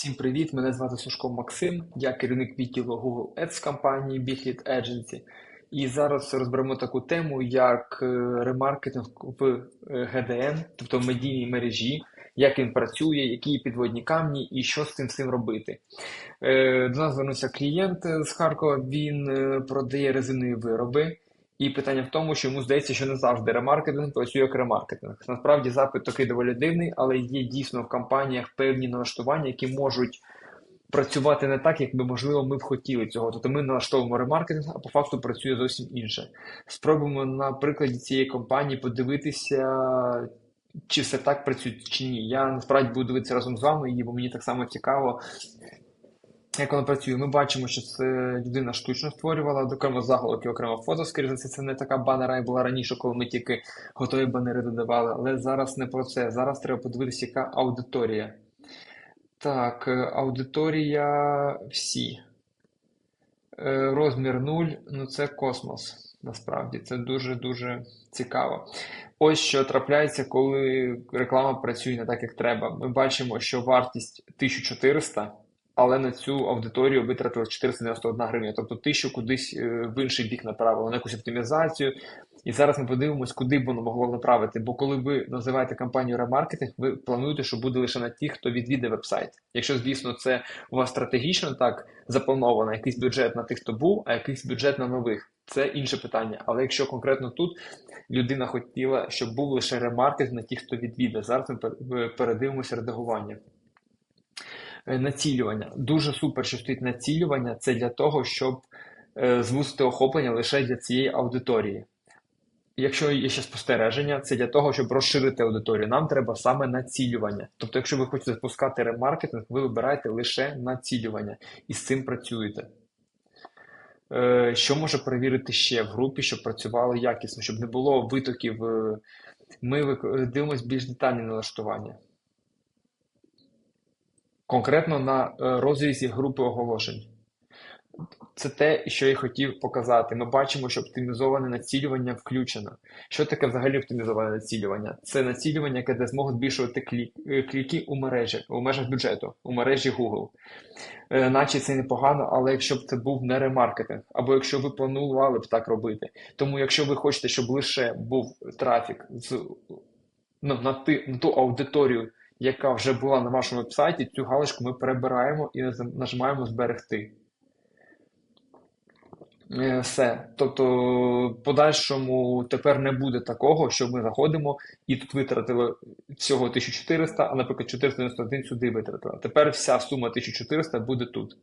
Всім привіт! Мене звати Сушко Максим, я керівник відділу Google Ads компанії Biglead Agency. І зараз розберемо таку тему, як е, ремаркетинг в е, GDN, тобто в медійній мережі, як він працює, які підводні камні і що з цим всім робити. Е, До нас звернувся клієнт з Харкова, він е, продає резинові вироби. І питання в тому, що йому здається, що не завжди ремаркетинг працює як ремаркетинг. Насправді запит такий доволі дивний, але є дійсно в компаніях певні налаштування, які можуть працювати не так, як би можливо ми б хотіли цього. Тобто ми налаштовуємо ремаркетинг, а по факту працює зовсім інше. Спробуємо на прикладі цієї компанії подивитися, чи все так працює, чи ні. Я насправді буду дивитися разом з вами, бо мені так само цікаво. Як воно працює, ми бачимо, що це людина штучно створювала, окремо заголовки, окремо фото, скоріше це, не така банера, як була раніше, коли ми тільки готові банери додавали. Але зараз не про це. Зараз треба подивитися, яка аудиторія. Так, е, аудиторія всі. Е, Розмір 0, ну це космос. Насправді це дуже-дуже цікаво. Ось що трапляється, коли реклама працює не так, як треба. Ми бачимо, що вартість 1400 але на цю аудиторію витратили 491 гривня, тобто тисячу кудись е, в інший бік направили, на якусь оптимізацію. І зараз ми подивимось, куди б воно могло направити. Бо коли ви називаєте кампанію ремаркетинг, ви плануєте, що буде лише на ті, хто відвідає вебсайт. Якщо, звісно, це у вас стратегічно так заплановано, якийсь бюджет на тих, хто був, а якийсь бюджет на нових. Це інше питання. Але якщо конкретно тут людина хотіла, щоб був лише ремаркетинг на ті, хто відвідає, зараз ми передивимося редагування. Е, націлювання. Дуже супер, що стоїть націлювання. Це для того, щоб е, змусити охоплення лише для цієї аудиторії. Якщо є ще спостереження, це для того, щоб розширити аудиторію. Нам треба саме націлювання. Тобто, якщо ви хочете запускати ремаркетинг, ви вибираєте лише націлювання і з цим працюєте. Е, що може перевірити ще в групі, щоб працювало якісно, щоб не було витоків. Ми дивимося більш детальні налаштування конкретно на е, розрізі групи оголошень. Це те, що я хотів показати. Ми бачимо, що оптимізоване націлювання включено. Що таке взагалі оптимізоване націлювання? Це націлювання, яке дає змогу збільшувати е, кліки у мережі, у межах бюджету, у мережі Google. Е, наче це непогано, але якщо б це був не ремаркетинг, або якщо ви планували б так робити. Тому, якщо ви хочете, щоб лише був трафік з ну, на, ти, на ту аудиторію яка вже була на вашому вебсайті, цю галочку ми перебираємо і нажимаємо зберегти. Е, все. Тобто, в подальшому тепер не буде такого, що ми заходимо і тут витратили всього 1400, а, наприклад, 491 сюди витратили. Тепер вся сума 1400 буде тут.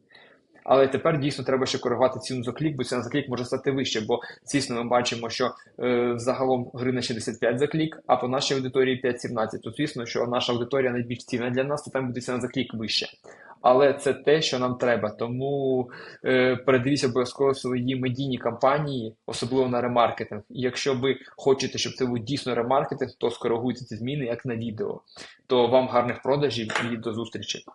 Але тепер дійсно треба ще коригувати ціну за клік, бо ціна за клік може стати вище, бо звісно ми бачимо, що е, загалом гривня 65 за клік, а по нашій аудиторії 5,17. То звісно, що наша аудиторія найбільш цінна для нас, то там буде ціна за клік вище. Але це те, що нам треба. Тому е, передивіться обов'язково свої медійні кампанії, особливо на ремаркетинг. І якщо ви хочете, щоб це був дійсно ремаркетинг, то скоригуйте ці зміни як на відео. То вам гарних продажів і до зустрічі.